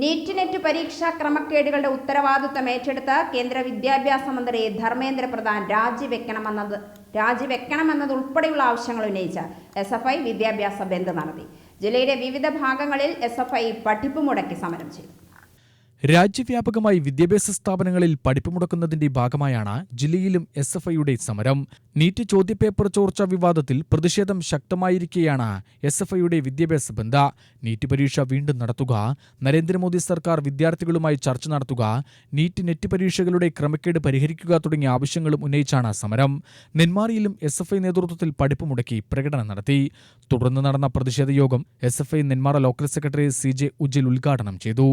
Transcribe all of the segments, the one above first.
NEET net പരീക്ഷാ ക്രമക്കേടുകളുടെ ഉത്തരവാദിത്വം ഏറ്റെടുത്ത് കേന്ദ്ര വിദ്യാഭ്യാസ മന്ത്രി ധർമ്മേന്ദ്ര പ്രധാൻ രാജിവെക്കണമെന്നത് രാജിവെക്കണമെന്നത് ഉൾപ്പെടെയുള്ള ആവശ്യങ്ങൾ ഉന്നയിച്ച് എസ് എഫ് ഐ വിദ്യാഭ്യാസ ബന്ദ് നടത്തി. ജില്ലയുടെ വിവിധ ഭാഗങ്ങളിൽ എസ് എഫ് ഐ പഠിപ്പ് മുടക്കി സമരം ചെയ്തു. രാജ്യവ്യാപകമായി വിദ്യാഭ്യാസ സ്ഥാപനങ്ങളിൽ പഠിപ്പ് മുടക്കുന്നതിന്റെ ഭാഗമായാണ് ജില്ലയിലും എസ് എഫ് ഐയുടെ സമരം. നീറ്റ് ചോദ്യപേപ്പർ ചോർച്ച വിവാദത്തിൽ പ്രതിഷേധം ശക്തമായിരിക്കെയാണ് എസ് എഫ് ഐയുടെ വിദ്യാഭ്യാസ ബന്ധ. നീറ്റ് പരീക്ഷ വീണ്ടും നടത്തുക നരേന്ദ്രമോദി സർക്കാർ വിദ്യാർത്ഥികളുമായി ചർച്ച നടത്തുക നീറ്റ് നെറ്റ് പരീക്ഷകളുടെ ക്രമക്കേട് പരിഹരിക്കുക തുടങ്ങിയ ആവശ്യങ്ങളും ഉന്നയിച്ചാണ് സമരം. നെന്മാറിയിലും എസ് എഫ് ഐ നേതൃത്വത്തിൽ പഠിപ്പ് മുടക്കി പ്രകടനം നടത്തി. തുടർന്ന് നടന്ന പ്രതിഷേധ യോഗം S F I Nenmara local secretary C J Ujjal ഉദ്ഘാടനം ചെയ്തു.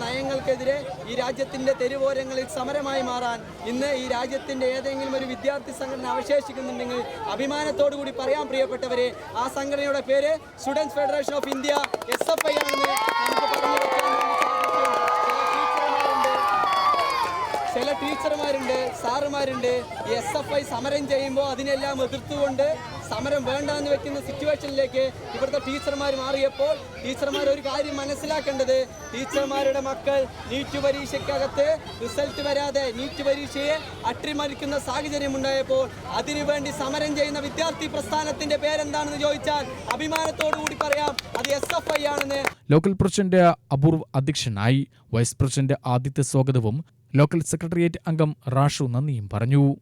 നയങ്ങൾക്കെതിരെ ഈ രാജ്യത്തിന്റെ തെരുവോരങ്ങളിൽ സമരമായി മാറാൻ ഇന്ന് ഈ രാജ്യത്തിന്റെ ഏതെങ്കിലും ഒരു വിദ്യാർത്ഥി സംഘടന അവശേഷിക്കുന്നുണ്ടെങ്കിൽ അഭിമാനത്തോടു കൂടി പറയാൻ പ്രിയപ്പെട്ടവരെ. ആ സംഘടനയുടെ പേര് students federation of India S F I ആണെന്ന് നമുക്ക് പറഞ്ഞു ചില ടീച്ചർമാരുണ്ട് സാറുമാരുണ്ട്. എസ് എഫ് ഐ സമരം ചെയ്യുമ്പോൾ അതിനെല്ലാം എതിർത്തുകൊണ്ട് സമരം വേണ്ട എന്ന് വെക്കുന്ന സിറ്റുവേഷനിലേക്ക് ഇവിടുത്തെ ടീച്ചർമാർ മാറിയപ്പോൾ ടീച്ചർമാർ ഒരു കാര്യം മനസ്സിലാക്കേണ്ടത് ടീച്ചർമാരുടെ മക്കൾ നീറ്റ് പരീക്ഷയ്ക്കകത്ത് റിസൾട്ട് വരാതെ നീറ്റ് പരീക്ഷയെ അട്ടിമറിക്കുന്ന സാഹചര്യം ഉണ്ടായപ്പോൾ അതിനുവേണ്ടി സമരം ചെയ്യുന്ന വിദ്യാർത്ഥി പ്രസ്ഥാനത്തിന്റെ പേരെന്താണെന്ന് ചോദിച്ചാൽ അഭിമാനത്തോടു കൂടി പറയാം അത് എസ് എഫ് ഐ ആണെന്ന്. ലോക്കൽ പ്രസിഡന്റ് അപൂർവ് അധ്യക്ഷനായി വൈസ് പ്രസിഡന്റ് ആദിത്യ സ്വാഗതവും ലോക്കൽ സെക്രട്ടേറിയറ്റ് അംഗം റാഷു നന്ദിയും പറഞ്ഞു.